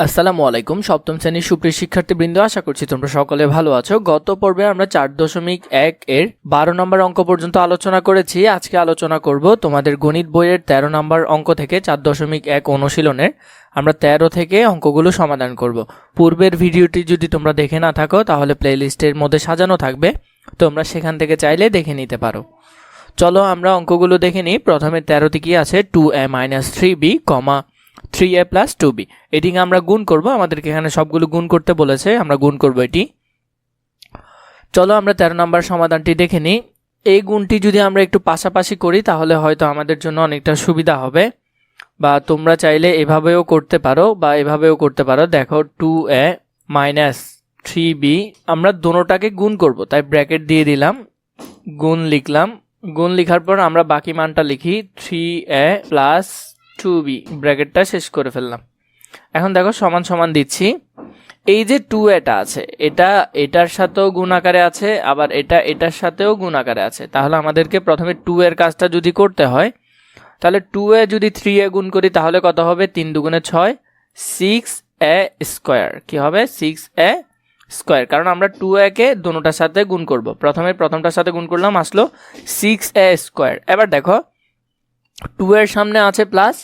আসসালামু আলাইকুম, সপ্তম শ্রেণির সুপ্রিয় শিক্ষার্থীবৃন্দ, আশা করছি তোমরা সকলে ভালো আছো। গত পর্বে আমরা চার দশমিক এক এর বারো নম্বর অঙ্ক পর্যন্ত আলোচনা করেছি। আজকে আলোচনা করব তোমাদের গণিত বইয়ের তেরো নম্বর অঙ্ক থেকে চার দশমিক এক অনুশীলনের। আমরা তেরো থেকে অঙ্কগুলো সমাধান করব। পূর্বের ভিডিওটি যদি তোমরা দেখে না থাকো, তাহলে প্লেলিস্টের মধ্যে সাজানো থাকবে। তোমরা সেখান থেকে চাইলে দেখে নিতে পারো। চলো আমরা অঙ্কগুলো দেখে নিই। প্রথমে তেরোতে কি আছে? Two A minus three B, comma three A plus two B এটিকে আমরা গুণ করব, আমাদেরকে এখানে সবগুলো গুণ করতে বলেছে, আমরা গুণ করব এটি। চলো আমরা তেরো নম্বর সমাধানটি দেখে নিই। এই গুণটি যদি আমরা একটু পাশাপাশি করি, তাহলে হয়তো আমাদের জন্য অনেকটা সুবিধা হবে। বা তোমরা চাইলে এভাবেও করতে পারো, বা এভাবেও করতে পারো। দেখো two A minus three B আমরা দোনোটাকে গুণ করব, তাই ব্র্যাকেট দিয়ে দিলাম, গুণ লিখলাম। গুণ লিখার পর আমরা বাকি মানটা লিখি three A plus two B ব্র্যাকেটটা শেষ করে ফেললাম। এখন দেখো সমান সমান দিচ্ছি। এই যে টু এটা আছে, এটা এটার সাথেও গুণ আকারে আছে, আবার এটা এটার সাথেও গুণ আকারে আছে। তাহলে আমাদেরকে প্রথমে টু এর কাজটা যদি করতে হয়, তাহলে টু এ যদি থ্রি এ গুণ করি, তাহলে কত হবে? তিন দুগুণে ছয় সিক্স এ স্কোয়ার কি হবে? সিক্স এ স্কোয়ার কারণ আমরা টু একে দুটার সাথে গুণ করব। প্রথমে প্রথমটার সাথে গুণ করলাম, আসলো সিক্স এ স্কোয়ার এবার দেখো টু এর সামনে আছে প্লাস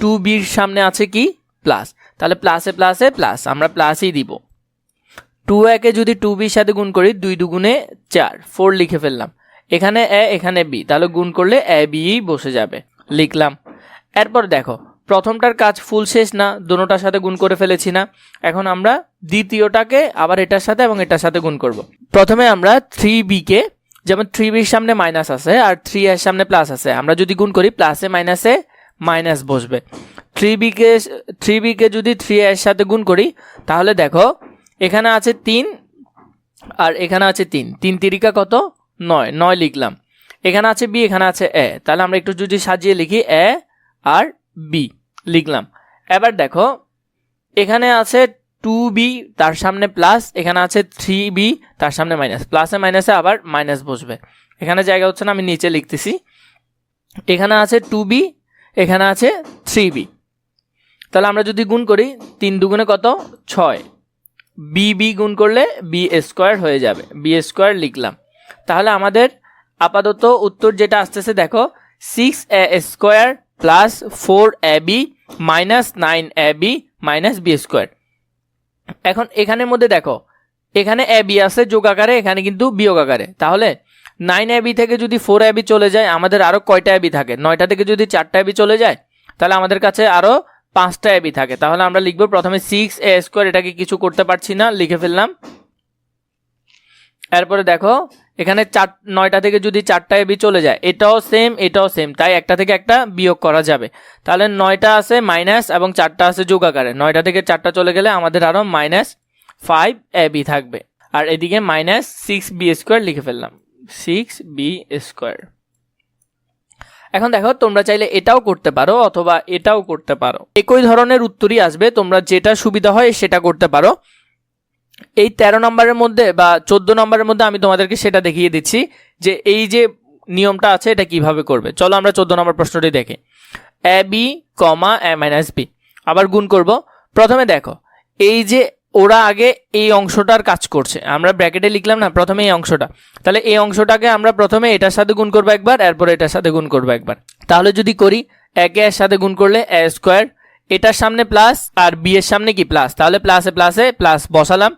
টু বির সামনে আছে কি? প্লাস। তাহলে প্লাসে প্লাসে প্লাস। আমরা প্লাসই দিব। টু একে যদি টু বির সাথে গুণ করি, দুই দুগুণে চার। ফোর লিখে ফেললাম। এখানে এ, এখানে বি। তাহলে গুণ করলে এ বিই বসে যাবে। লিখলাম। এরপর দেখো, প্রথমটার কাজ ফুল শেষ না দুটোটার সাথে গুণ করে ফেলেছি না। এখন আমরা দ্বিতীয়টাকে আবার এটার সাথে এবং এটার সাথে গুণ করব। প্রথমে আমরা থ্রি বিকে যেমন থ্রি বির সামনে মাইনাস আছে, আর থ্রি এর সামনে প্লাস আছে। আমরা যদি গুণ করি প্লাসে মাইনাসে মাইনাস বসবে। থ্রি বিকে থ্রি বিকে যদি থ্রি এর সাথে গুণ করি, তাহলে দেখো, এখানে আছে তিন, আর এখানে আছে তিন। তিন তিরিকা কত? নয়। নয় লিখলাম। এখানে আছে বি এখানে আছে এ তাহলে আমরা একটু যদি সাজিয়ে লিখি এ আর বি লিখলাম। এবার দেখো, এখানে আছে টু বি তার সামনে প্লাস এখানে আছে থ্রি বি তার সামনে মাইনাস প্লাসে মাইনাসে আবার মাইনাস বসবে। এখানে জায়গা হচ্ছে না, আমি নিচে লিখতেছি। এখানে আছে টু বি এখানে আছে থ্রি বি তাহলে আমরা যদি গুণ করি, তিন দুগুণে কত? ছয়। বি বি গুণ করলে বি স্কোয়ার হয়ে যাবে। বি স্কোয়ার লিখলাম। তাহলে আমাদের আপাতত উত্তর যেটা আসতেছে, দেখো six A square plus four A B minus nine A B minus B square এখন এখানের মধ্যে দেখো, এখানে এ বি আছে যোগ আকারে, এখানে কিন্তু বিয়োগ আকারে। তাহলে নাইন এবি থেকে যদি ফোর এবি চলে যায়, আমাদের আরও কয়টা এবি থাকে? নয়টা থেকে যদি চারটা এবি চলে যায়, তাহলে আমাদের কাছে আরও পাঁচটা এবি থাকে। তাহলে আমরা লিখব প্রথমে সিক্স এ স্কোয়ার এটাকে কিছু করতে পারছি না, লিখে ফেললাম। এরপরে দেখো, এখানে চার, নয়টা থেকে যদি চারটা এবি চলে যায়, এটাও সেম এটাও সেম তাই একটা থেকে একটা বিয়োগ করা যাবে। তাহলে নয়টা আছে মাইনাস এবং চারটা আছে যোগ আকারে নয়টা থেকে চারটা চলে গেলে আমাদের আরও মাইনাস ফাইভ এবি থাকবে। আর এদিকে মাইনাস সিক্স বি স্কোয়ার লিখে ফেললাম। সিক্স বি স্কোয়ার এখন দেখো, তোমরা চাইলে এটাও করতে পারো অথবা এটাও করতে পারো। একই ধরনের উত্তরই আসবে, তোমরা যেটা সুবিধা হয় সেটা করতে পারো। এই তেরো নম্বরের মধ্যে বা চোদ্দ নম্বরের মধ্যে আমি তোমাদেরকে সেটা দেখিয়ে দিচ্ছি যে এই যে নিয়মটা আছে, এটা কীভাবে করবে। চলো আমরা চোদ্দ নম্বর প্রশ্নটি দেখি। A B comma A minus B আবার গুণ করব। প্রথমে দেখো, এই যে ওরা আগে এই অংশটার কাজ করছে। আমরা ব্র্যাকেটে লিখলাম না, প্রথমে এই অংশটা। তাহলে এই অংশটাকে আমরা প্রথমে এটার সাথে গুণ করব একবার, এরপর এটার সাথে গুণ করব একবার। তাহলে যদি করি, একে এর সাথে গুণ করলে এ স্কোয়ার এটার সামনে প্লাস আর বি এর সামনে কি প্লাস তাহলে প্লাসে প্লাসে প্লাস বসালাম।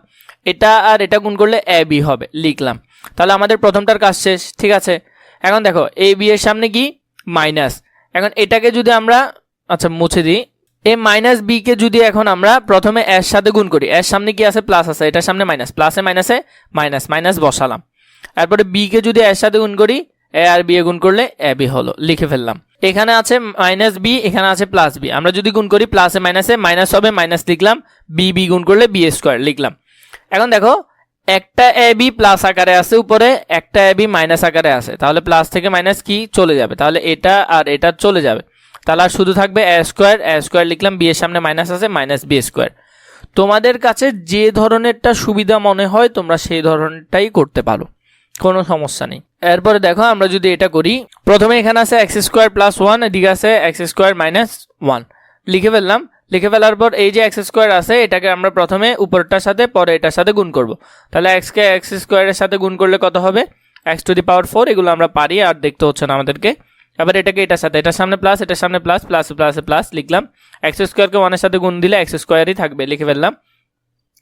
এটা আর এটা গুণ করলে এ বি হবে, লিখলাম। তাহলে আমাদের প্রথমটার কাজ শেষ, ঠিক আছে? এখন দেখো এ বি এর সামনে কি? মাইনাস এখন এটাকে যদি আমরা আচ্ছা মুছে দিই। এ মাইনাস বি কে যদি এখন আমরা প্রথমে এর সাথে গুণ করি এর সামনে কি আছে? প্লাস আছে। এটার সামনে মাইনাস প্লাসে মাইনাসে মাইনাস মাইনাস বসালাম। তারপরে বি কে যদি এর সাথে গুণ করি এ আর বি এ গুণ করলে এ বি হলো। লিখে ফেললাম। এখানে আছে মাইনাস বি এখানে আছে প্লাস বি আমরা যদি গুণ করি প্লাসে মাইনাসে মাইনাস হবে মাইনাস লিখলাম। বি বি গুণ করলে বি স্কোয়ার লিখলাম। এখন দেখো, একটা এ বি প্লাস আকারে আছে উপরে, একটা এ বি মাইনাস আকারে আছে। তাহলে প্লাস থেকে মাইনাস কি? চলে যাবে। তাহলে এটা আর এটা চলে যাবে। তাহলে আর শুধু থাকবে এ স্কোয়ার এ স্কোয়ার লিখলাম বি এর সামনে মাইনাস আছে মাইনাস বি স্কোয়ার তোমাদের কাছে যে ধরনেরটা সুবিধা মনে হয়, তোমরা সেই ধরনেরটাই করতে পারো। কোনো সমস্যা নেই। এরপরে দেখো, আমরা যদি এটা করি, প্রথমে এখানে আছে এক্স স্কোয়ার প্লাস ওয়ান এদিকে আছে এক্স স্কোয়ার মাইনাস ওয়ান লিখে ফেললাম। লিখে ফেলার পর এই যে এক্স স্কোয়ার আছে, এটাকে আমরা প্রথমে উপরটার সাথে, পরে এটার সাথে গুণ করব। তাহলে এক্সকে এক্স স্কোয়ারের সাথে গুণ করলে কত হবে? X to the power four এগুলো আমরা পারি, আর দেখতে হচ্ছে না আমাদেরকে। এবার এটাকে এটার সাথে, এটার সামনে প্লাস এটার সামনে প্লাস প্লাস প্লাস প্লাস লিখলাম। এক্স স্কোয়ারকে ওয়ানের সাথে গুণ দিলে এক্স স্কোয়ারই থাকবে, লিখে ফেললাম।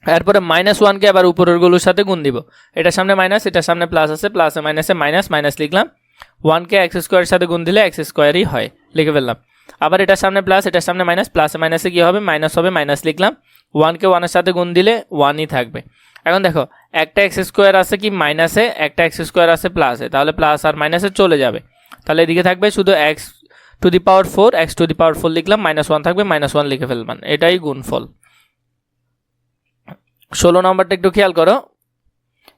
এরপরে মাইনাস ওয়ানকে আবার উপরেরগুলোর সাথে গুণ দিব। এটার সামনে মাইনাস এটার সামনে প্লাস আছে প্লাসে মাইনাসে মাইনাস মাইনাস লিখলাম। ওয়ানকে এক্স স্কোয়ারের সাথে গুণ দিলে এক্স স্কোয়ারই হয়, লিখে ফেললাম। আবার এটার সামনে প্লাস এটার সামনে মাইনাস প্লাসে মাইনাসে কী হবে? মাইনাস হবে মাইনাস লিখলাম। ওয়ানকে ওয়ানের সাথে গুণ দিলে ওয়ানই থাকবে। এখন দেখো, একটা এক্স স্কোয়ার আছে কি? মাইনাসে একটা এক্স স্কোয়ার আছে প্লাসে তাহলে প্লাস আর মাইনাসে চলে যাবে। তাহলে এদিকে থাকবে শুধু X to the power four X to the power four লিখলাম মাইনাস ওয়ান থাকবে মাইনাস ওয়ান লিখে ফেলবেন। এটাই গুণফল। ষোলো নম্বরটা একটু খেয়াল করো।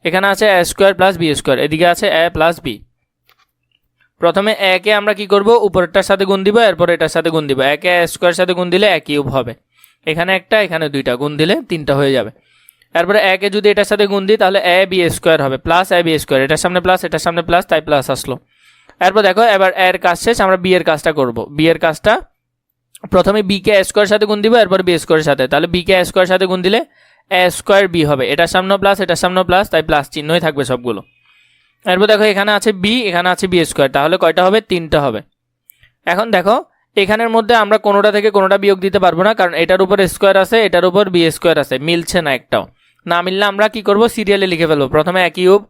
এখানে আছে A square plus B square এদিকে আছে এ প্লাস বি প্রথমে একে আমরা কি করব? উপরেরটার সাথে গুণ দিব, এরপর এটার সাথে গুণ দিব। একে এ স্কোয়ার সাথে গুণ দিলে এক কিউব হবে। এখানে একটা, এখানে দুইটা, গুণ দিলে তিনটা হয়ে যাবে। তারপরে একে যদি এটার সাথে গুণ দিই, তাহলে এ বি স্কোয়ার হবে প্লাস এ বি স্কোয়ার এটার সামনে প্লাস এটার সামনে প্লাস তাই প্লাস আসলো। এরপর দেখো, এবার এর কাজ শেষ, আমরা বি এর কাজটা করব। বি এর কাজটা প্রথমে বি কে স্কোয়ার সাথে গুণ দিব, এরপর বি স্কোয়ারের সাথে। তাহলে বি কে স্কোয়ার সাথে গুণ দিলে এ স্কোয়ার বি হবে। এটার সামনে প্লাস এটার সামনে প্লাস তাই প্লাস চিহ্নই থাকবে সবগুলো। এরপর দেখো, এখানে আছে বি এখানে আছে বি স্কোয়ার তাহলে কয়টা হবে? তিনটা হবে। এখন দেখো, এখানের মধ্যে আমরা কোনোটা থেকে কোনোটা বিয়োগ দিতে পারব না, কারণ এটার উপর স্কোয়ার আছে, এটার উপর বি স্কোয়ার আছে। মিলছে না একটাও। না মিললে আমরা কি করব? সিরিয়ালে লিখে ফেলব। প্রথমে এক ইউব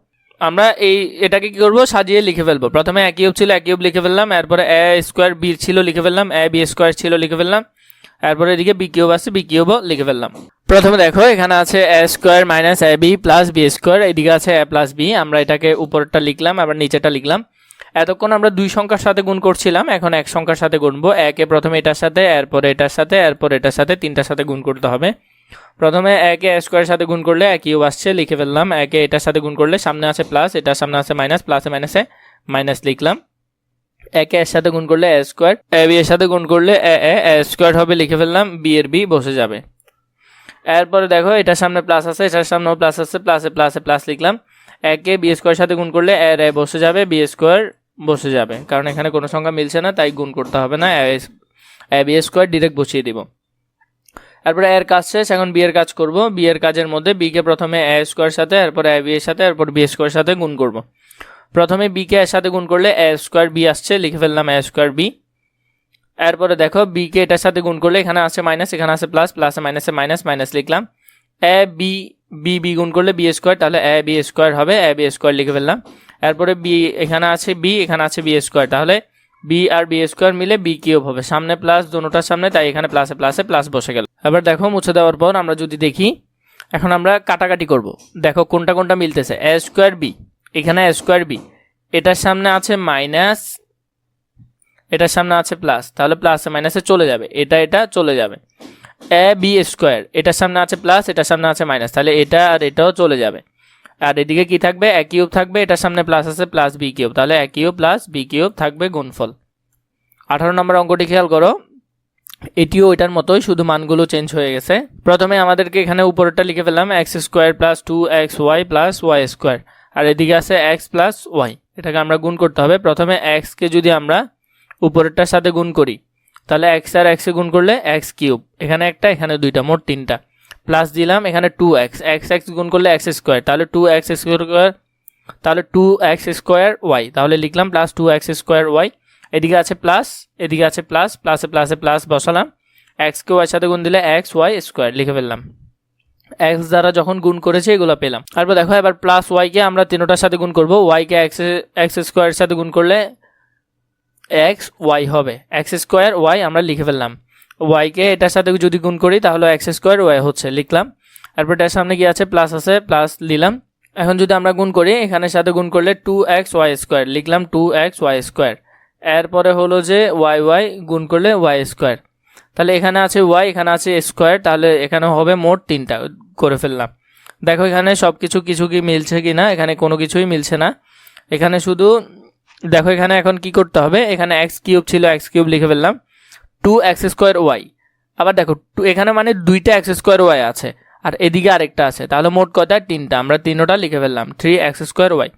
আমরা এই এটাকে কি করব? সাজিয়ে লিখে ফেলব। প্রথমে এক ইউব ছিল, এক ইউব লিখে ফেললাম। এরপরে এ স্কোয়ার বি ছিল, লিখে ফেললাম। এ বি স্কোয়ার ছিল, লিখে ফেললাম। এরপরে এদিকে বি কিউব আছে, বি কিউবও লিখে ফেললাম। প্রথমে দেখো, এখানে আছে A square minus A B plus B square. এদিকে আছে এ প্লাস বি। আমরা এটাকে উপরটা লিখলাম, আবার নিচেটা লিখলাম। এতক্ষণ আমরা দুই সংখ্যার সাথে গুণ করছিলাম। এখন এক সংখ্যার সাথে গুনবো একে প্রথমে এটার সাথে, এরপরে এটার সাথে, এরপর এটার সাথে তিনটার সাথে গুণ করতে হবে। প্রথমে একে স্কোয়ারের সাথে গুণ করলে এক ইউ আসছে, লিখে ফেললাম, একে এটার সাথে গুণ করলে সামনে আছে প্লাস এটার সামনে আছে মাইনাস প্লাসে মাইনাসে মাইনাস লিখলাম। একে এর সাথে গুণ করলে এ স্কোয়ার এ বি এর সাথে গুণ করলে এ এ এ স্কোয়ার হবে, লিখে ফেললাম বি এর বি বসে যাবে। এরপরে দেখো, এটার সামনে প্লাস আছে, এটার সামনেও প্লাস আছে প্লাসে প্লাসে প্লাস লিখলাম। একে বি স্কোয়ার সাথে গুণ করলে এর এ বসে যাবে বি স্কোয়ার বসে যাবে। কারণ এখানে কোনো সংখ্যা মিলছে না, তাই গুণ করতে হবে না এ বি স্কোয়ার ডিরেক্ট বসিয়ে দিব। তারপরে এর কাজ শেষ, এখন বি এর কাজ করব। বি এর কাজের মধ্যে বি কে প্রথমে এ স্কোয়ার সাথে এরপর এ বি এর সাথে এরপর বি স্কোয়ার সাথে গুণ করব। প্রথমে বি কে এর সাথে গুণ করলে এ স্কোয়ার বি আসছে, লিখে ফেললাম এ স্কোয়ার বি এরপরে দেখো বি কে এটার সাথে গুণ করলে এখানে আছে মাইনাস এখানে আছে প্লাস প্লাসে মাইনাসে মাইনাস মাইনাস লিখলাম। এ বি বি বি গুণ করলে বি স্কোয়ার তাহলে এ বি স্কোয়ার হবে এ বি স্কোয়ার লিখে ফেললাম। এরপরে বি এখানে আছে বি এখানে আছে বি স্কোয়ার তাহলে বি আর বি স্কোয়ার মিলে বি কিউব হবে। সামনে প্লাস দুটোটার সামনে, তাই এখানে প্লাসে প্লাসে প্লাস বসে গেল। এবার দেখো মুছে দেওয়ার পর আমরা যদি দেখি, এখন আমরা কাটাকাটি করব। দেখো কোনটা কোনটা মিলতেছে। এ স্কোয়ার বি এখানে এ স্কোয়ার বি এটার সামনে আছে মাইনাস এটার সামনে আছে প্লাস তাহলে প্লাসে মাইনাসে চলে যাবে। এটা এটা চলে যাবে। এ বি স্কোয়ার এটার সামনে আছে প্লাস এটার সামনে আছে মাইনাস তাহলে এটা আর এটাও চলে যাবে। আর এদিকে কি থাকবে? এক কিউব থাকবে, এটার সামনে প্লাস আছে প্লাস বি কিউব তাহলে এক কিউব প্লাস বি কিউব থাকবে গুণফল। আঠারো নম্বর অঙ্কটি খেয়াল করো। এটিও এটার মতোই, শুধু মানগুলো চেঞ্জ হয়ে গেছে। প্রথমে আমাদেরকে এখানে উপরেরটা লিখে ফেললাম X square plus two X Y plus Y square আর এদিকে আছে এক্স প্লাস ওয়াই এটাকে আমরা গুণ করতে হবে। প্রথমে এক্সকে যদি আমরা উপরেরটার সাথে গুণ করি, তাহলে এক্স আর এক্সে গুণ করলে এক্স কিউব। এখানে একটা, এখানে দুইটা, মোট তিনটা। প্লাস দিলাম, এখানে টু এক্স এক্স এক্স গুণ করলে এক্স স্কোয়ার তাহলে টু এক্স স্কোয়ার তাহলে টু এক্স স্কোয়ার ওয়াই তাহলে লিখলাম plus two x square y এদিকে আছে প্লাস এদিকে আছে প্লাস প্লাসে প্লাসে প্লাস বসালাম। এক্সকে ওয়াই সাথে গুণ দিলে এক্স ওয়াই স্কোয়ার লিখে ফেললাম। এক্স দ্বারা যখন গুণ করেছে, এগুলো পেলাম। তারপর দেখো এবার প্লাস ওয়াইকে আমরা তিনোটার সাথে গুণ করব। ওয়াইকে এক্স এক্স স্কোয়ারের সাথে গুণ করলে এক্স ওয়াই হবে। এক্স স্কোয়ার ওয়াই আমরা লিখে ফেললাম। ওয়াইকে এটার সাথে যদি গুণ করি, তাহলে এক্স স্কোয়ার ওয়াই হচ্ছে, লিখলাম। তারপর এটার সামনে কি আছে? প্লাস আছে প্লাস নিলাম এখন যদি আমরা গুণ করি, এখানের সাথে গুণ করলে টু এক্স ওয়াই স্কোয়ার লিখলাম টু এক্স ওয়াই স্কোয়ার এরপরে হলো যে ওয়াই ওয়াই গুণ করলে ওয়াই স্কোয়ার। তাহলে এখানে আছে ওয়াই, এখানে আছে স্কোয়ার, তাহলে এখানে হবে মোট তিনটা করে ফেললাম। দেখো এখানে সব কিছু কিছু কি মিলছে কি না, এখানে কোনো কিছুই মিলছে না। এখানে শুধু, দেখো এখানে এখন কি করতে হবে, এখানে এক্স কিউব ছিল এক্স কিউব লিখে ফেললাম। টু এক্স স্কোয়ার ওয়াই আবার দেখো টু এখানে মানে দুইটা এক্স স্কোয়ার ওয়াই আছে, আর এদিকে আরেকটা আছে, তাহলে মোট কথা তিনটা। আমরা তিনোটা লিখে ফেললাম three x square y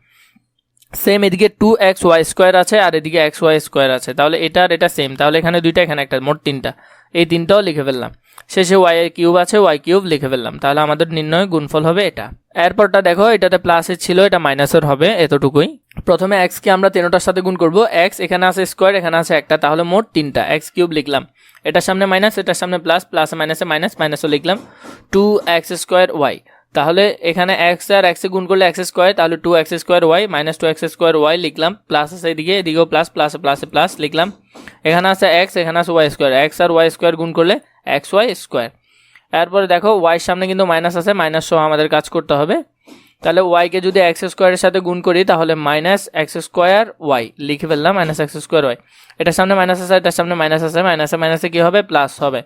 same এদিকে টু এক্স ওয়াই স্কোয়ার আছে আর এদিকে এক্স ওয়াই স্কোয়ার আছে। তাহলে এটা আর এটা সেম তাহলে এখানে দুইটা, এখানে একটা, মোট তিনটা। এই তিনটাও লিখে ফেললাম। শেষে ওয়াই কিউব আছে ওয়াই কিউব লিখে ফেললাম। তাহলে আমাদের নির্ণয় গুণফল হবে এটা। এরপরটা দেখো, এটাতে প্লাসের ছিল, এটা মাইনাসের হবে এতটুকুই। প্রথমে এক্স কে আমরা তেরোটার সাথে গুণ করব। এক্স এখানে আছে স্কোয়ার এখানে আছে একটা। তাহলে মোট তিনটা। এক্স কিউব লিখলাম। এটার সামনে মাইনাস এটার সামনে প্লাস প্লাস মাইনাসে মাইনাস মাইনাসও লিখলাম। টু এক্স স্কোয়ার ওয়াই তাহলে এখানে এক্স আর এক্সে গুণ করলে এক্স স্কোয়ার তাহলে two x square y minus two x square y লিখলাম প্লাস আছে এদিকে, এদিকেও প্লাস প্লাস প্লাসে প্লাস লিখলাম। এখানে আছে এক্স এখানে আছে ওয়াই স্কোয়ার এক্স আর ওয়াই স্কোয়ার গুণ করলে এক্স ওয়াই স্কোয়ার এরপরে দেখো ওয়াইয়ের সামনে কিন্তু মাইনাস আছে মাইনাস সহ আমাদের কাজ করতে হবে। তাহলে ওয়াইকে যদি এক্স স্কোয়ারের সাথে গুণ করি, তাহলে মাইনাস এক্স স্কোয়ার ওয়াই লিখে ফেললাম মাইনাস এক্স স্কোয়ার ওয়াই এটার সামনে মাইনাস আছে, এটার সামনে মাইনাস আছে মাইনাসে মাইনাসে কী হবে? প্লাস হবে।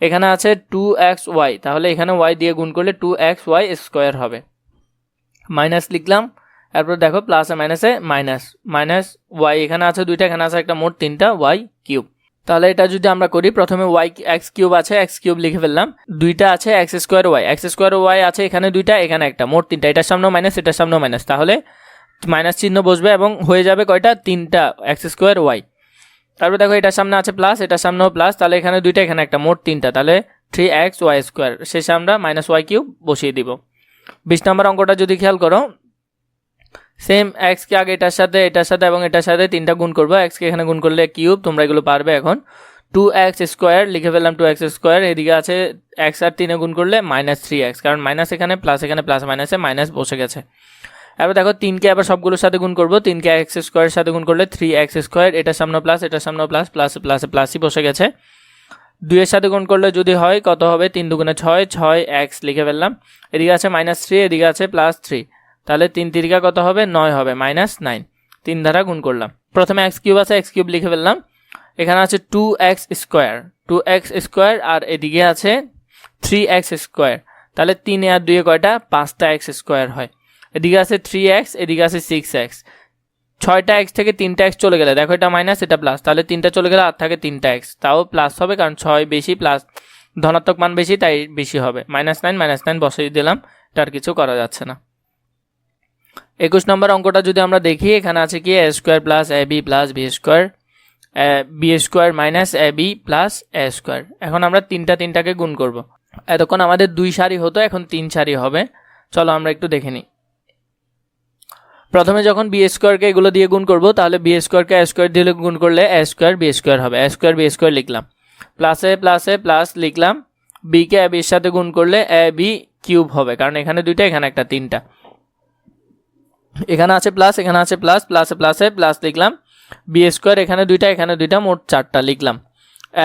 এখানে আছে টু এক্স ওয়াই তাহলে এখানে ওয়াই দিয়ে গুণ করলে টু এক্স ওয়াই স্কোয়ার হবে। মাইনাস লিখলাম তারপর দেখো প্লাসে মাইনাসে মাইনাস মাইনাস ওয়াই এখানে আছে দুইটা, এখানে আছে একটা মোট তিনটা ওয়াই কিউব তাহলে এটা যদি আমরা করি, প্রথমে ওয়াই এক্স কিউব আছে এক্স কিউব লিখে ফেললাম, দুইটা আছে x square y x square y আছে এখানে দুইটা, এখানে একটা, মোট তিনটা, এটার সামনেও মাইনাস এটার সামনেও মাইনাস তাহলে মাইনাস চিহ্ন বসবে এবং হয়ে যাবে কয়টা? তিনটা এক্স স্কোয়ার ওয়াই তারপর দেখো এটার সামনে আছে প্লাস এটার সামনেও প্লাস তাহলে এখানে দুইটা, এখানে একটা, মোট তিনটা। তাহলে থ্রি এক্স ওয়াই স্কোয়ার শেষে আমরা মাইনাস ওয়াই কিউব বসিয়ে দিব। বিশ নম্বর অঙ্কটা যদি খেয়াল করো সেম এক্সকে আগে এটার সাথে এটার সাথে এবং এটার সাথে তিনটা গুণ করব। এক্সকে এখানে গুণ করলে কিউব তোমরা এগুলো পারবে এখন। টু এক্স স্কোয়ার লিখে ফেললাম টু এক্স স্কোয়ার এদিকে আছে এক্স আর তিনে গুণ করলে মাইনাস থ্রি এক্স কারণ মাইনাস এখানে প্লাস এখানে প্লাস মাইনাসে মাইনাস বসে গেছে। এবার দেখো তিনকে আবার সবগুলোর সাথে গুণ করব। তিনকে এক্স স্কোয়ারের সাথে গুণ করলে থ্রি এক্স স্কোয়ার এটার সামনে প্লাস এটার সামনে প্লাস প্লাস, প্লাসে প্লাসই বসে গেছে। দুইয়ের সাথে গুণ করলে যদি হয়, কত হবে? তিন দুগুণে ছয় ছয় এক্স লিখে ফেললাম। এদিকে আছে মাইনাস থ্রি এদিকে আছে প্লাস থ্রি তাহলে তিন তিরিকা কত হবে? নয় হবে মাইনাস নাইন তিন দ্বারা গুণ করলাম। প্রথমে এক্স কিউব আছে এক্স কিউব লিখে ফেললাম। এখানে আছে two x square two x square আর এদিকে আছে থ্রি এক্স স্কোয়ার তাহলে তিনে আর দুয়ে কয়টা? পাঁচটা এক্স স্কোয়ার হয়। এদিকে আছে থ্রি এক্স এদিকে আছে সিক্স এক্স ছয়টা এক্স থেকে তিনটা এক্স চলে গেলে, দেখো এটা মাইনাস এটা প্লাস তাহলে তিনটা চলে গেলে আর থাকে তিনটা এক্স তাও প্লাস হবে কারণ ছয় বেশি প্লাস ধনাত্মক মান বেশি, তাই বেশি হবে। মাইনাস নাইন মাইনাস নাইন বসিয়ে দিলাম। তার কিছু করা যাচ্ছে না। একুশ নম্বর অঙ্কটা যদি আমরা দেখি, এখানে আছে কি? A square plus a b plus b square b square minus a b plus a square এখন আমরা তিনটা তিনটাকে গুণ করব। এতক্ষণ আমাদের দুই সারি হতো, এখন তিন সারি হবে। চলো আমরা একটু দেখে নিই। প্রথমে যখন বি স্কোয়ারকে এগুলো দিয়ে গুণ করব, তাহলে বি স্কোয়ারকে এ স্কোয়ার দিয়ে গুণ করলে এ স্কোয়ার বি স্কোয়ার হবে। এ স্কোয়ার বি স্কোয়ার লিখলাম। প্লাসে প্লাসে প্লাস লিখলাম। বিকে এ বির সাথে গুণ করলে এ বি কিউব হবে, কারণ এখানে দুইটা, এখানে একটা, তিনটা। এখানে আছে প্লাস এখানে আছে প্লাস প্লাসে প্লাসে প্লাস লিখলাম। বি স্কোয়ার এখানে দুইটা এখানে দুইটা, মোট চারটা লিখলাম।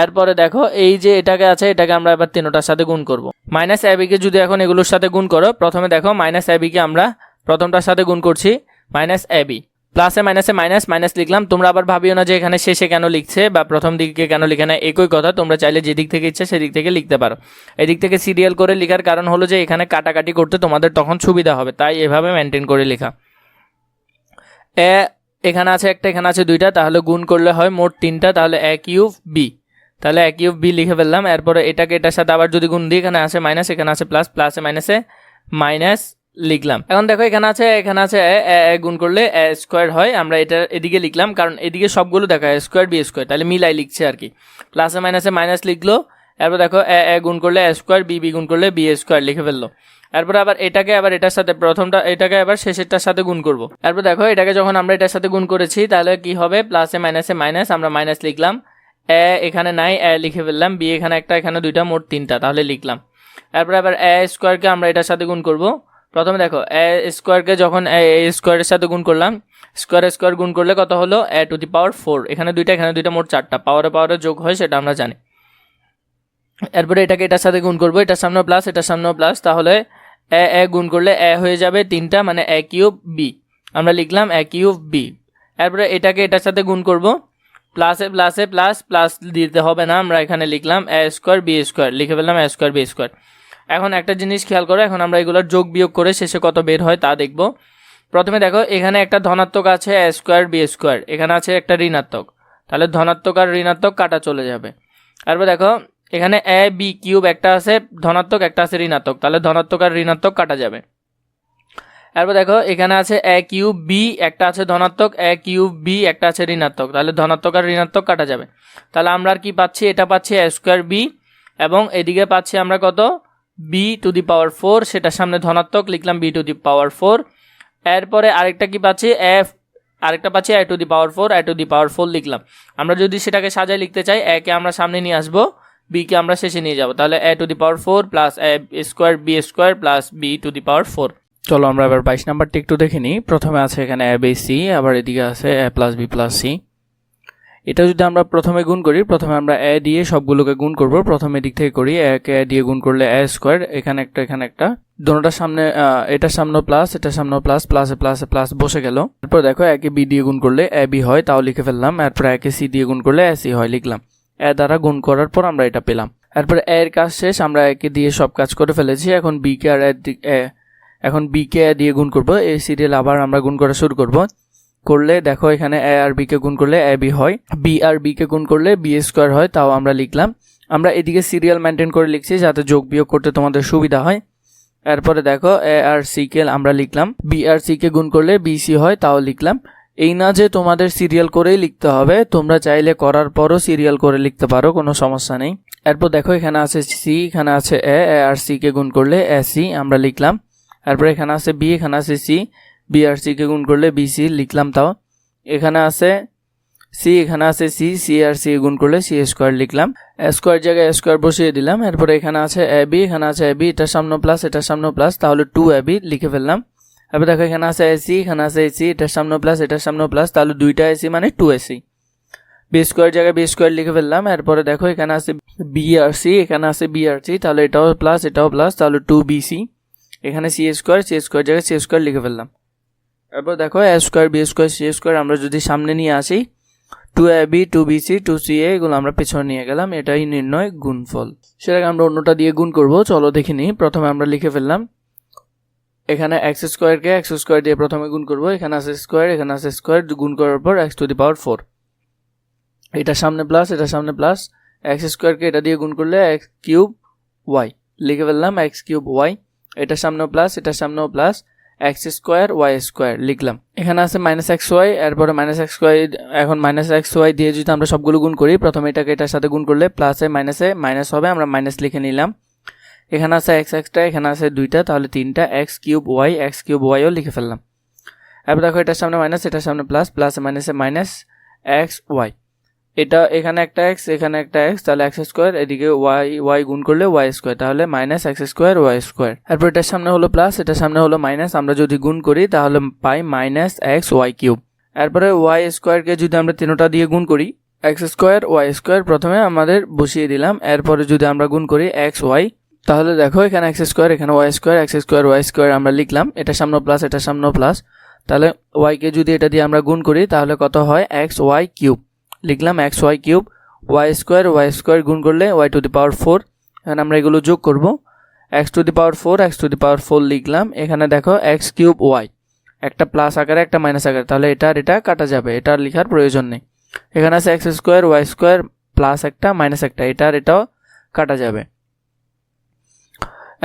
এরপরে দেখো, এই যে এটাকে আছে, এটাকে আমরা এবার তিনোটার সাথে গুণ করব। মাইনাস অ্যাবিকে যদি এখন এগুলোর সাথে গুণ করো, প্রথমে দেখো মাইনাস অ্যাবিকে আমরা প্রথমটার সাথে গুণ করছি। মাইনাস অ্যাবি প্লাসে মাইনাসে মাইনাস মাইনাস লিখলাম। তোমরা আবার ভাবিও না যে এখানে শেষে কেন লিখছে বা প্রথম দিকে কেন লিখে না। একই কথা, তোমরা চাইলে যেদিক থেকে ইচ্ছা সেদিক থেকে লিখতে পারো। এদিক থেকে সিরিয়াল করে লেখার কারণ হলো যে এখানে কাটাকাটি করতে তোমাদের তখন সুবিধা হবে। তাই এভাবে মেনটেন করে লেখা। এ এখানে আছে একটা, এখানে আছে দুইটা। তাহলে গুণ করলে হয় মোট তিনটা। তাহলে এক ইউফ বি তাহলে এক ইউফ বি লিখে ফেললাম। এরপরে এটাকে এটার সাথে আবার যদি গুণ দিই, এখানে আছে মাইনাস এখানে আছে প্লাস প্লাসে মাইনাসে মাইনাস লিখলাম। এখন দেখো এখানে আছে এখানে আছে গুণ করলে স্কোয়ার হয়। আমরা এটা এদিকে লিখলাম, কারণ এদিকে সবগুলো দেখা স্কোয়ার বি স্কোয়ার, তাহলে মিলাই লিখছে আর কি। প্লাসে মাইনাসে মাইনাস লিখলো, এরপর দেখো এ গুণ করলে এ স্কোয়ার, বি বি গুণ করলে বি স্কোয়ার লিখে ফেলল। এরপর আবার এটাকে, আবার এটার সাথে প্রথমটা, এটাকে আবার শেষেরটার সাথে গুণ করব। এরপর দেখো এটাকে যখন আমরা এটার সাথে গুণ করেছি, তাহলে কি হবে? প্লাসে মাইনাসে মাইনাস, আমরা মাইনাস লিখলাম। এ এখানে নাই, এ লিখে ফেললাম, বি এখানে একটা, এখানে দুইটা, মোট তিনটা, তাহলে লিখলাম। এরপর আবার এ স্কোয়ারকে আমরা এটার সাথে গুণ করব। প্রথমে দেখো এ স্কোয়ারকে যখন এ স্কোয়ারের সাথে গুণ করলাম স্কোয়ার স্কোয়ার গুণ করলে কত হলো? এ টু দি পাওয়ার ফোর এখানে দুইটা এখানে দুইটা মোট চারটা। পাওয়ারে পাওয়ারে যোগ হয়, সেটা আমরা জানি। এরপরে এটাকে এটার সাথে গুণ করব, এটার সামনেও প্লাস এটার সামনেও প্লাস তাহলে এ এ গুণ করলে এ হয়ে যাবে তিনটা মানে এ কিউব বি আমরা লিখলাম এ কিউব বি এরপরে এটাকে এটার সাথে গুণ করব। প্লাসে প্লাসে প্লাস প্লাস দিতে হবে না, আমরা এখানে লিখলাম এ স্কোয়ার বি স্কোয়ার লিখে ফেললাম এ স্কোয়ার বি স্কোয়ার এখন একটা জিনিস খেয়াল করো, এখন আমরা এগুলোর যোগ বিয়োগ করে শেষে কত বের হয় তা দেখব। প্রথমে দেখো, এখানে একটা ধনাত্মক আছে এ স্কোয়ার বি স্কোয়ার এখানে আছে একটা ঋণাত্মক। তাহলে ধনাত্মক আর ঋণাত্মক কাটা চলে যাবে। তারপর দেখো, এখানে এ বি কিউব একটা আছে, ধনাত্মক একটা আছে, ঋণাত্মক। তাহলে ধনাত্মক আর ঋণাত্মক কাটা যাবে। তারপর দেখো, এখানে আছে এ কিউব বি একটা আছে ধনাত্মক এ কিউব বি একটা আছে ঋণাত্মক। তাহলে ধনাত্মক আর ঋণাত্মক কাটা যাবে। তাহলে আমরা আর কি পাচ্ছি? এটা পাচ্ছি এ স্কোয়ার বি এবং এদিকে পাচ্ছি আমরা কত? B to the power four সেটার সামনে ধনাত্মক, লিখলাম b to the power four এরপরে আরেকটা কি পাচ্ছি? এফ আরেকটা পাচ্ছি a to the power four a to the power four লিখলাম। আমরা যদি সেটাকে সাজায় লিখতে চাই একে আমরা সামনে নিয়ে আসব বিকে আমরা শেষে নিয়ে যাব। তাহলে a to the power four plus a square b square plus b to the power four চলো আমরা এবার বাইশ নাম্বারটি একটু দেখে নিই। প্রথমে আছে এখানে এ বি সি আবার এদিকে আছে a plus b plus c এটা যদি আমরা প্রথমে গুণ করি, প্রথমে আমরা এ দিয়ে সবগুলোকে গুণ করব। প্রথমে দিক থেকে করি, একে, এ দিয়ে গুণ করলে এ স্কোয়ার, এখানে একটা এখানে একটা। দোনোটার সামনে এটার সামনে প্লাস এটার সামনে প্লাস প্লাসে প্লাসে প্লাস বসে গেল। এরপর দেখো একে বি দিয়ে গুণ করলে এ বি হয়, তাও লিখে ফেললাম। এরপর একে সি দিয়ে গুণ করলে এ সি হয়, লিখলাম। এ দ্বারা গুণ করার পর আমরা এটা পেলাম। এরপর এর কাজ শেষ, আমরা একে দিয়ে সব কাজ করে ফেলেছি। এখন বি কে আর এ এখন বি কে দিয়ে গুণ করব। এই সিরিয়াল আবার আমরা গুণ করা শুরু করব। করলে, দেখো এখানে এ আর বি কে গুণ করলে এ বি হয়। বি আর বি কে গুণ করলে বি স্কোয়ার হয়, তাও আমরা লিখলাম। আমরা এদিকে সিরিয়াল মেনটেন করে লিখছি, যাতে যোগ বিয়োগ করতে তোমাদের সুবিধা হয়। এরপরে দেখো এ আর কে আমরা লিখলাম। বি আর কে গুণ করলে বি সি হয়, তাও লিখলাম। এই না যে তোমাদের সিরিয়াল করেই লিখতে হবে, তোমরা চাইলে করার পরও সিরিয়াল করে লিখতে পারো, কোনো সমস্যা নেই। এরপর দেখো, এখানে আছে সি এখানে আছে এ আর কে গুণ করলে এ সি আমরা লিখলাম। এরপর এখানে আছে বি এখানে আছে সি বি আর সি কে গুণ করলে বি সি লিখলাম তাও। এখানে আছে সি এখানে আছে সি সি আর সি গুণ করলে সি স্কোয়ার লিখলাম। স্কোয়ার জায়গায় স্কোয়ার বসিয়ে দিলাম। এরপরে এখানে আছে এ বি এখানে আছে এ বি এটার সামনে প্লাস এটার সামনে প্লাস তাহলে টু এ বি লিখে ফেললাম। এবার দেখো এখানে আছে এসি এখানে আছে এসি এটার সামনে প্লাস এটার সামনে প্লাস তাহলে দুইটা এসি মানে two a c b square জায়গায় বি স্কোয়ার লিখে ফেললাম। এরপরে দেখো এখানে আছে বি আর সি এখানে আছে বি আর সি তাহলে এটাও প্লাস এটাও প্লাস তাহলে টু বি সি এখানে সি স্কোয়ার সি স্কোয়ার জায়গায় সি স্কোয়ার লিখে ফেললাম। এরপর দেখো a square b square c square আমরা যদি সামনে নিয়ে আসি two a b two b c two c a এগুলো আমরা পেছনে নিয়ে গেলাম, এটাই নির্ণয় গুণফল। সেটাকে আমরা অন্যটা দিয়ে গুণ করব, চলো দেখে নিই। প্রথমে আমরা লিখে ফেললাম, এখানে এক্স স্কোয়ারকে এক্স স্কোয়ার দিয়ে প্রথমে গুণ করব, এখানে আছে স্কোয়ার এখানে আছে স্কোয়ার গুণ করার পর x to the power four এটার সামনে প্লাস এটার সামনে প্লাস এক্স স্কোয়ারকে এটা দিয়ে গুণ করলে এক্স কিউব ওয়াই লিখে ফেললাম এক্স কিউব ওয়াই এটার সামনেও প্লাস এটার সামনেও plus x square, y square, লিখলাম। এখানে আছে মাইনাস এক্স ওয়াই, এরপরে মাইনাস এক্স ওয়াই, এখন মাইনাস এক্স ওয়াই দিয়ে যদি আমরা সবগুলো গুণ করি, প্রথমে এটাকে এটার সাথে গুণ করলে প্লাসে মাইনাসে মাইনাস হবে, আমরা মাইনাস লিখে নিলাম। এখানে আছে এক্স এক্সটা, এখানে আছে দুইটা, তাহলে তিনটা, x cube y, x cube YO লিখে ফেললাম। এরপর দেখো এটার সামনে মাইনাস এটার সামনে প্লাস প্লাসে মাইনাসে মাইনাস এক্স ওয়াই। এটা এখানে একটা এক্স এখানে একটা এক্স তাহলে এক্স স্কোয়ার এদিকে ওয়াই ওয়াই গুণ করলে ওয়াই স্কোয়ার তাহলে minus x square y square এরপর এটার সামনে হলো প্লাস এটার সামনে হলো মাইনাস আমরা যদি গুণ করি, তাহলে পাই মাইনাস এক্স ওয়াই কিউব এরপরে ওয়াই স্কোয়ারকে যদি আমরা তিনোটা দিয়ে গুণ করি এক্স স্কোয়ার ওয়াই স্কোয়ার প্রথমে আমাদের বসিয়ে দিলাম, এরপরে যদি আমরা গুণ করি এক্স ওয়াই তাহলে দেখো এখানে এক্স স্কোয়ার এখানে y square x square y square আমরা লিখলাম, এটার সামনে প্লাস এটার সামনেও প্লাস তাহলে ওয়াইকে যদি এটা দিয়ে আমরা গুণ করি, তাহলে কত হয়? এক্স ওয়াই কিউব লিখলাম x y cube, y square y square গুণ করলে y to the power four. এখানে আমরা এগুলো যোগ করব। X to the power four, x to the power four লিখলাম। এখানে দেখো এক্স কিউব, ওয়াই। একটা প্লাস আকারে, একটা মাইনাস আকারে। তাহলে এটা আর এটা কাটা যাবে, এটা লেখার প্রয়োজন নেই। এখানে আছে x square, y square, plus একটা, মাইনাস একটা, এটা আর এটাও কাটা যাবে।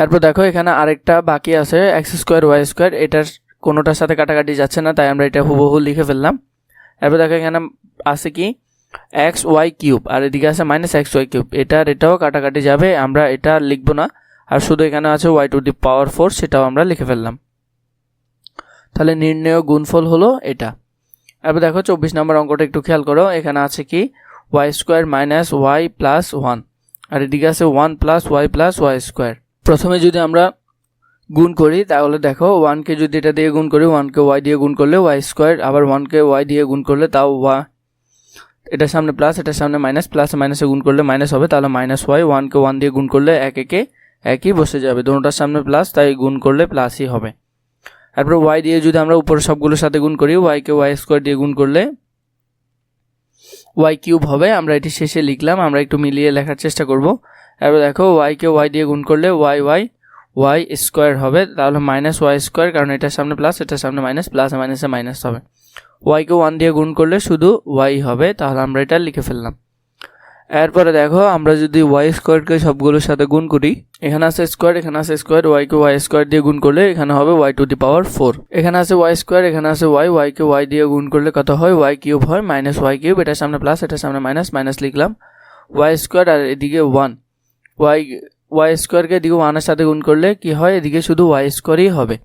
এরপর দেখো এখানে আরেকটা বাকি আছে, এক্স স্কোয়ার, ওয়াই স্কোয়ার, এটার কোনোটার সাথে কাটাকাটি যাচ্ছে না, তাই আমরা এটা হুবহু লিখে ফেললাম। এরপর দেখো এখানে আছে কি? এক্স ওয়াই কিউব আর এদিকে আছে মাইনাস এক্স ওয়াই কিউব এটা আর এটাও কাটাকাটি যাবে, আমরা এটা লিখব না। আর শুধু এখানে আছে y to the power four সেটাও আমরা লিখে ফেললাম। তাহলে নির্ণয় গুণফল হলো এটা। এরপর দেখো চব্বিশ নম্বর অঙ্কটা একটু খেয়াল করো। এখানে আছে কি? Y square minus y plus one আর এদিকে আছে one plus y plus y square প্রথমে যদি আমরা গুণ করি, তাহলে দেখো ওয়ানকে যদি এটা দিয়ে গুণ করি ওয়ানকে ওয়াই দিয়ে গুণ করলে ওয়াই স্কোয়ার আবার ওয়ানকে ওয়াই দিয়ে গুণ করলে তাও ওয়া এটার সামনে প্লাস এটার সামনে মাইনাস প্লাস মাইনাসে গুণ করলে মাইনাস হবে, তাহলে মাইনাস ওয়াই ওয়ানকে ওয়ান দিয়ে গুণ করলে এক একে একই বসে যাবে। দুটোটার সামনে প্লাস তাই গুণ করলে প্লাসই হবে। তারপর ওয়াই দিয়ে যদি আমরা উপরে সবগুলোর সাথে গুণ করি ওয়াইকে ওয়াই স্কোয়ার দিয়ে গুণ করলে ওয়াই কিউব হবে। আমরা এটি শেষে লিখলাম, আমরা একটু মিলিয়ে লেখার চেষ্টা করব। এরপর দেখো ওয়াইকে ওয়াই দিয়ে গুণ করলে ওয়াই ওয়াই ওয়াই স্কোয়ার হবে। তাহলে মাইনাস ওয়াই স্কোয়ার কারণ এটার সামনে প্লাস এটার সামনে মাইনাস প্লাস মাইনাসে মাইনাস হবে। ওয়াইকে ওয়ান দিয়ে গুণ করলে শুধু ওয়াই হবে, তাহলে আমরা এটা লিখে ফেললাম। এরপরে দেখো, আমরা যদি ওয়াই স্কোয়ারকে সবগুলোর সাথে গুণ করি, এখানে আছে স্কোয়ার এখানে আছে স্কোয়ার ওয়াইকে ওয়াই স্কোয়ার দিয়ে গুণ করলে এখানে হবে y to the power four এখানে আছে ওয়াই স্কোয়ার এখানে আছে ওয়াই ওয়াইকে ওয়াই দিয়ে গুণ করলে কত হয়? ওয়াই কিউব হয় মাইনাস ওয়াই কিউব এটার সামনে প্লাস এটার সামনে মাইনাস মাইনাস লিখলাম। ওয়াই স্কোয়ার আর এদিকে ওয়ান ওয়াই ওয়াই স্কোয়ারকে এদিকে ওয়ানের সাথে গুণ করলে কি হয়? এদিকে শুধু ওয়াই স্কোয়ারই হবে।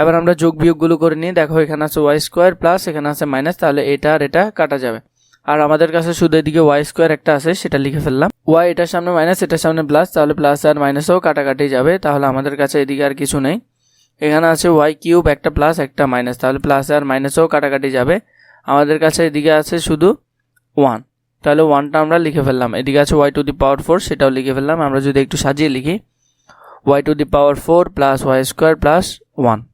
এবার আমরা যোগ বিয়োগগুলো করে নিই। দেখো, এখানে আছে ওয়াই স্কোয়ার প্লাস এখানে আছে মাইনাস তাহলে এটা আর এটা কাটা যাবে। আর আমাদের কাছে শুধু এদিকে ওয়াই স্কোয়ার একটা আছে, সেটা লিখে ফেললাম। ওয়াই এটার সামনে মাইনাস এটার সামনে প্লাস তাহলে প্লাস আর মাইনাসও কাটাকাটি যাবে। তাহলে আমাদের কাছে এদিকে আর কিছু নেই। এখানে আছে ওয়াই কিউব একটা প্লাস একটা মাইনাস তাহলে প্লাস আর মাইনাসও কাটাকাটি যাবে। আমাদের কাছে এদিকে আছে শুধু ওয়ান তাহলে ওয়ানটা আমরা লিখে ফেললাম। এদিকে আছে y to the power four সেটাও লিখে ফেললাম। আমরা যদি একটু সাজিয়ে লিখি y to the power four plus y square plus one